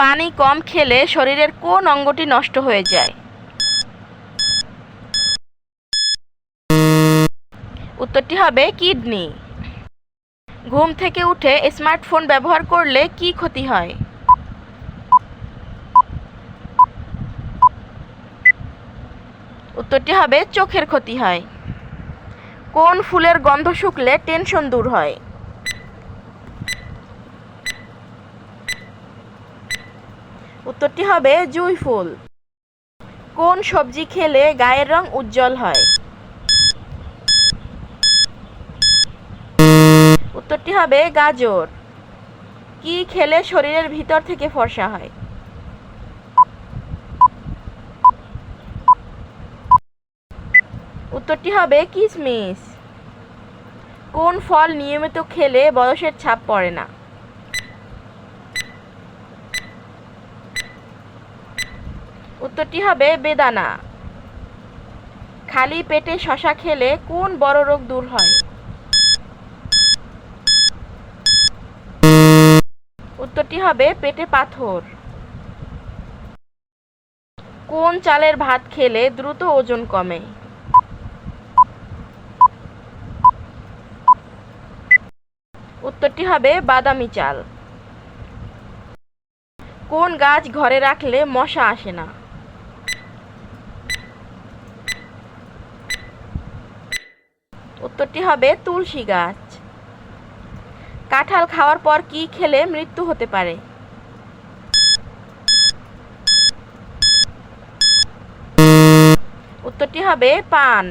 পানি কম খেলে শরীরের কোন অঙ্গটি নষ্ট হয়ে যায়? উত্তরটি হবে কিডনি। ঘুম থেকে উঠে স্মার্টফোন ব্যবহার করলে কি ক্ষতি হয়? উত্তরটি হবে চোখের ক্ষতি হয়। কোন ফুলের গন্ধ শুকলে টেনশন দূর হয়? উত্তরটি হবে জুঁই ফুল। কোন সবজি খেলে গায়ের রং উজ্জ্বল হয়? উত্তরটি হবে গাজর। কি খেলে শরীরের ভিতর থেকে ফর্সা হয়? উত্তরটি হবে কিশমিশ কোন ফল নিয়মিত খেলে বয়সের ছাপ পড়ে না? উত্তরটি হবে বেদানা। খালি পেটে শশা খেলে কোন বড় রোগ দূর হয়? উত্তরটি হবে পেটে পাথর। কোন চালের ভাত খেলে দ্রুত ওজন কমে? উত্তরটি হবে বাদামি চাল। কোন গাছ ঘরে রাখলে মশা আসে না? উত্তরটি হবে তুলসী গাছ। কাঁঠাল খাওয়ার পর কি খেলে মৃত্যু হতে পারে? উত্তরটি হবে পান।